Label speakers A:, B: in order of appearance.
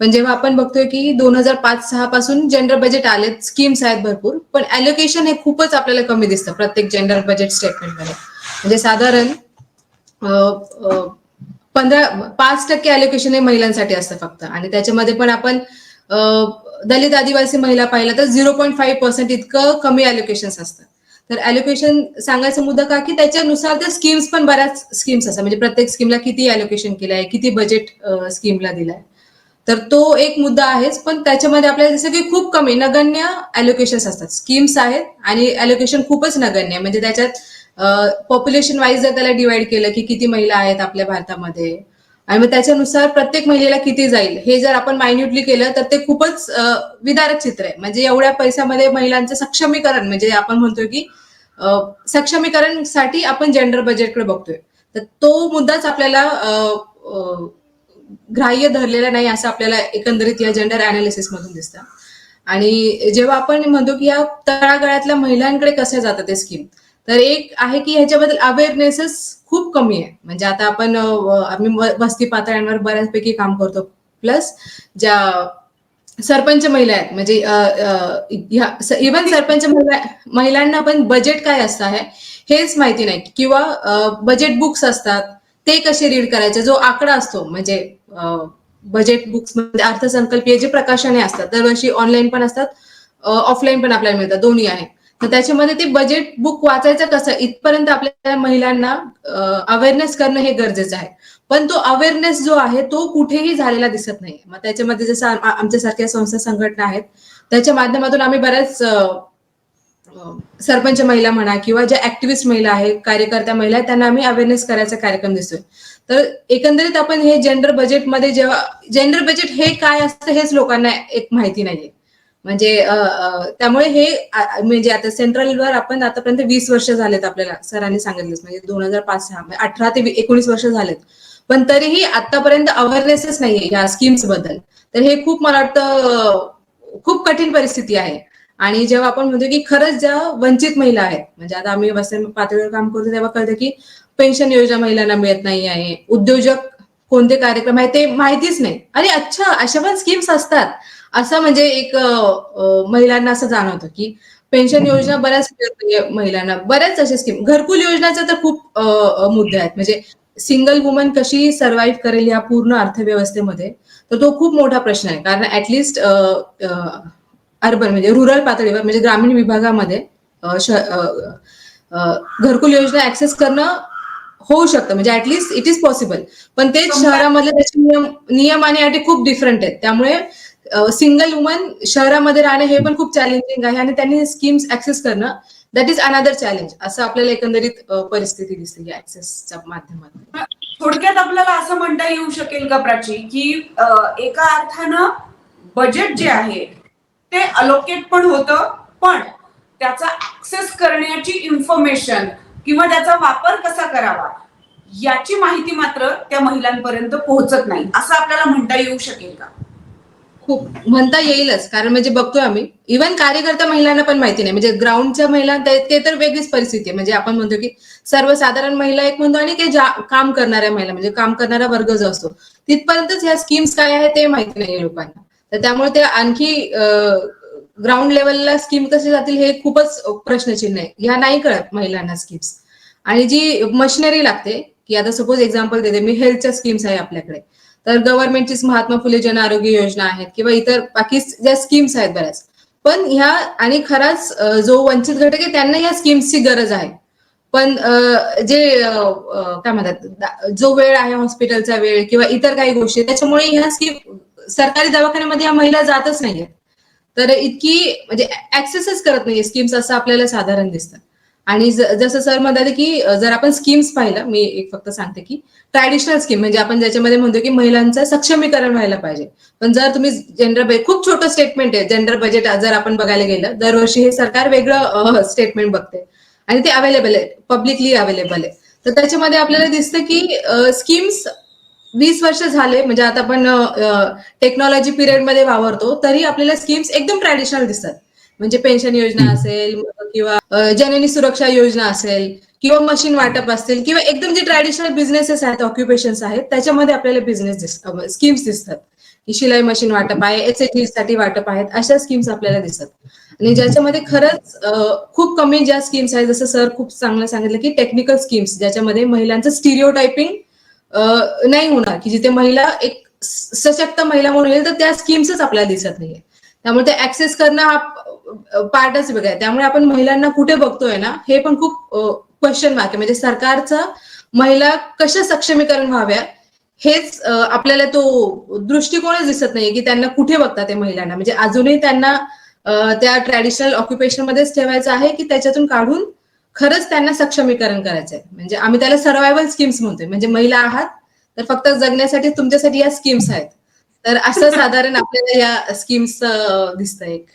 A: पण जेव्हा आपण बघतोय की दोन हजार पाच सहा पासून जेंडर बजेट आलेत स्कीम्स आहेत भरपूर पण अलोकेशन हे खूपच आपल्याला कमी दिसतं प्रत्येक जेंडर बजेट स्टेटमेंटमध्ये म्हणजे साधारण पंधरा पाच टक्के अलोकेशन हे महिलांसाठी असतं फक्त. आणि त्याच्यामध्ये पण आपण दलित आदिवासी महिला पाहिलं तर झिरो पॉईंट फाईव्ह पर्सेंट इतकं कमी अलोकेशन असतं. तर अलोकेशन सांगायचा मुद्दा का की त्याच्यानुसार त्या स्कीम्स पण बऱ्याच स्कीम्स असतात. म्हणजे प्रत्येक स्कीमला किती अलोकेशन केलं आहे किती बजेट स्कीमला दिलाय. तर तो एक मुद्दा आहेच पण त्याच्यामध्ये आपल्याला जसं की खूप कमी नगण्य अलोकेशन्स असतात. स्कीम्स आहेत आणि अलोकेशन खूपच नगण्य आहे. म्हणजे त्याच्यात पॉप्युलेशन वाईज जर त्याला डिवाइड केलं की किती महिला आहेत आपल्या भारतामध्ये आणि मग त्याच्यानुसार प्रत्येक महिलेला किती जाईल हे जर आपण मायन्युटली केलं तर ते खूपच विदारक चित्र आहे. म्हणजे एवढ्या पैशामध्ये महिलांचं सक्षमीकरण म्हणजे आपण म्हणतोय की सक्षमीकरण सक्षमीकरणसाठी आपण जेंडर बजेटकडे बघतोय. तर तो मुद्दाच आपल्याला ग्राह्य धरलेलं नाही असं आपल्याला एकंदरीत या जेंडर अनालिसिसमधून दिसतं. आणि जेव्हा आपण म्हणतो की या तळागाळातल्या महिलांकडे कसे जातात ते स्कीम तर एक आहे की ह्याच्याबद्दल अवेअरनेसेस खूप कमी आहे. म्हणजे आता आपण आम्ही वस्ती पातळ्यांवर बऱ्याचपैकी काम करतो. प्लस ज्या सरपंच महिला आहेत म्हणजे इव्हन सरपंच महिला महिलांना पण बजेट काय असतं आहे हेच माहिती नाही. किंवा बजेट बुक्स असतात ते कसे रीड करायचे? जो आकडा असतो म्हणजे बजेट बुक्समध्ये अर्थसंकल्पीय जे प्रकाशने असतात दरवर्षी ऑनलाईन पण असतात ऑफलाईन पण आपल्याला मिळतात दोन्ही आहे. तर त्याच्यामध्ये ते बजेट बुक वाचायचं कसं? इथपर्यंत आपल्या महिलांना अवेअरनेस करणं हे गरजेचं आहे. पण तो अवेअरनेस जो आहे तो कुठेही झालेला दिसत नाही मग त्याच्यामध्ये जसं आमच्यासारख्या संस्था संघटना आहेत त्याच्या माध्यमातून आम्ही बऱ्याच सरपंच महिला म्हणा किंवा ज्या ऍक्टिव्हिस्ट महिला आहेत कार्यकर्त्या महिला आहेत त्यांना आम्ही अवेअरनेस करायचा कार्यक्रम दिसतोय. तर एकंदरीत आपण हे जेंडर बजेटमध्ये जेव्हा जेंडर बजेट हे काय असतं हेच लोकांना एक माहिती नाहीये. म्हणजे त्यामुळे हे म्हणजे आता सेंट्रलवर आपण आतापर्यंत वीस वर्ष झालेत आपल्याला सरांनी सांगितलंच म्हणजे दोन हजार पाच सहा म्हणजे अठरा ते एकोणीस वर्ष झालेत. पण तरीही आतापर्यंत अवेअरनेसच नाहीये या स्कीम्सबद्दल. तर हे खूप मला वाटतं खूप कठीण परिस्थिती आहे. आणि जेव्हा आपण म्हणतो की खरंच ज्या वंचित महिला आहेत म्हणजे आता आम्ही वसई पातळीवर काम करतो तेव्हा कळतं की पेन्शन योजना महिलांना मिळत नाही आहे उद्योजक कोणते कार्यक्रम आहे ते माहितीच नाही. अरे अच्छा अशा पण स्कीम्स असतात. असं म्हणजे एक महिलांना असं जाणवतं की पेन्शन योजना बऱ्याच महिलांना बऱ्याच अशा स्कीम घरकुल योजनाचे तर खूप मुद्दे आहेत. म्हणजे सिंगल वुमन कशी सर्व्हाइव्ह करेल या पूर्ण अर्थव्यवस्थेमध्ये? तर तो खूप मोठा प्रश्न आहे. कारण ऍटलिस्ट अर्बन म्हणजे रुरल पातळीवर म्हणजे ग्रामीण विभागामध्ये घरकुल योजना ऍक्सेस करणं होऊ शकतं. म्हणजे ऍटलिस्ट इट इज पॉसिबल पण तेच शहरामधले त्याचे नियम नियम आणि अटी खूप डिफरंट आहेत. त्यामुळे सिंगल वुमन शहरामध्ये राहणं हे पण खूप चॅलेंजिंग आहे आणि त्यांनी स्कीम्स ऍक्सेस करणं दॅट इज अनदर चॅलेंज असं आपल्याला एकंदरीत परिस्थिती दिसते या ऍक्सेसच्या माध्यमातून.
B: थोडक्यात आपल्याला असं म्हणता येऊ शकेल का प्राची की एका अर्थानं बजेट जे आहे ते अलोकेट पण होतं पण त्याचा ऍक्सेस करण्याची इन्फॉर्मेशन किंवा त्याचा वापर कसा करावा याची माहिती मात्र त्या महिलांपर्यंत पोहोचत नाही. असं आपल्याला म्हणता येऊ शकेल का?
A: खूप. म्हणता येईलच. कारण म्हणजे बघतोय आम्ही. इव्हन कार्यकर्ता महिलांना पण माहिती नाही. म्हणजे ग्राउंडच्या महिला ते तर वेगळीच परिस्थिती आहे. म्हणजे आपण म्हणतो की सर्वसाधारण महिला एक म्हणतो आणि ज्या काम करणाऱ्या महिला म्हणजे काम करणारा वर्ग जो असतो तिथपर्यंतच ह्या स्कीम्स काय आहे ते माहिती नाही लोकांना. तर त्यामुळे ते आणखी ग्राउंड लेवलला स्कीम कसे जातील हे खूपच प्रश्नचिन्ह आहे. ह्या नाही कळत महिलांना स्कीम्स आणि जी मशिनरी लागते की आता सपोज एक्झाम्पल देते मी हेल्थच्या स्कीम्स आहे आपल्याकडे. तर गव्हर्नमेंटचीच महात्मा फुले जन आरोग्य योजना आहेत किंवा इतर बाकी ज्या स्कीम्स आहेत बऱ्याच. पण ह्या आणि खराच जो वंचित घटक आहे त्यांना या स्कीम्सची गरज आहे. पण जे काय म्हणतात जो वेळ आहे हॉस्पिटलचा वेळ किंवा इतर काही गोष्टी त्याच्यामुळे ह्या स्कीम सरकारी दवाखान्यामध्ये या महिला जातच नाहीयेत. तर इतकी म्हणजे ऍक्सेसच करत नाहीये स्कीम्स असं आपल्याला साधारण दिसतं. आणि जसं सर म्हणाले की जर आपण स्कीम्स पाहिलं मी एक फक्त सांगते की ट्रॅडिशनल स्कीम म्हणजे आपण ज्याच्यामध्ये म्हणतो की महिलांचं सक्षमीकरण व्हायला पाहिजे. पण जर तुम्ही जेंडर बजेट खूप छोटं स्टेटमेंट आहे जेंडर बजेट जर आपण बघायला गेलं दरवर्षी हे सरकार वेगळं स्टेटमेंट बघते. आणि ते अवेलेबल आहे पब्लिकली अवेलेबल आहे. तर त्याच्यामध्ये आपल्याला दिसतं की स्कीम्स वीस वर्ष झाले म्हणजे आता आपण टेक्नॉलॉजी पिरियडमध्ये वावरतो तरी आपल्याला स्कीम्स एकदम ट्रॅडिशनल दिसतात. म्हणजे पेन्शन योजना असेल किंवा जननी सुरक्षा योजना असेल किंवा मशीन वाटप असतील किंवा एकदम जे ट्रॅडिशनल बिझनेसेस आहेत ऑक्युपेशन्स आहेत त्याच्यामध्ये आपल्याला बिझनेस दिसतात स्कीम्स दिसतात. की शिलाई मशीन वाटप आहे एस एच साठी वाटप आहेत अशा स्कीम्स आपल्याला दिसत आणि ज्याच्यामध्ये खरंच खूप कमी ज्या स्कीम्स आहेत जसं सर खूप चांगलं सांगितलं की टेक्निकल स्कीम्स ज्याच्यामध्ये महिलांचं स्टिरिओ टायपिंग नाही होणार की जिथे महिला एक सशक्त महिला म्हणून येईल तर त्या स्कीम्सच आपल्याला दिसत नाहीये. त्यामुळे ते ऍक्सेस करणं हा पार्टच वेगळा आहे. त्यामुळे आपण महिलांना कुठे बघतोय ना हे पण खूप क्वेश्चन मार्क आहे. म्हणजे सरकारचं महिला कशा सक्षमीकरण व्हाव्या हेच आपल्याला तो दृष्टिकोनच दिसत नाहीये की त्यांना कुठे बघतात ते महिलांना. म्हणजे अजूनही त्यांना त्या ट्रॅडिशनल ऑक्युपेशन मध्येच ठेवायचं आहे की त्याच्यातून काढून खरंच त्यांना सक्षमीकरण करायचं आहे म्हणजे आम्ही त्याला सर्वायवल स्कीम्स म्हणतोय. म्हणजे महिला आहात तर फक्त जगण्यासाठी तुमच्यासाठी या स्कीम्स आहेत. तर असं साधारण आपल्याला या स्कीम्स दिसत एक.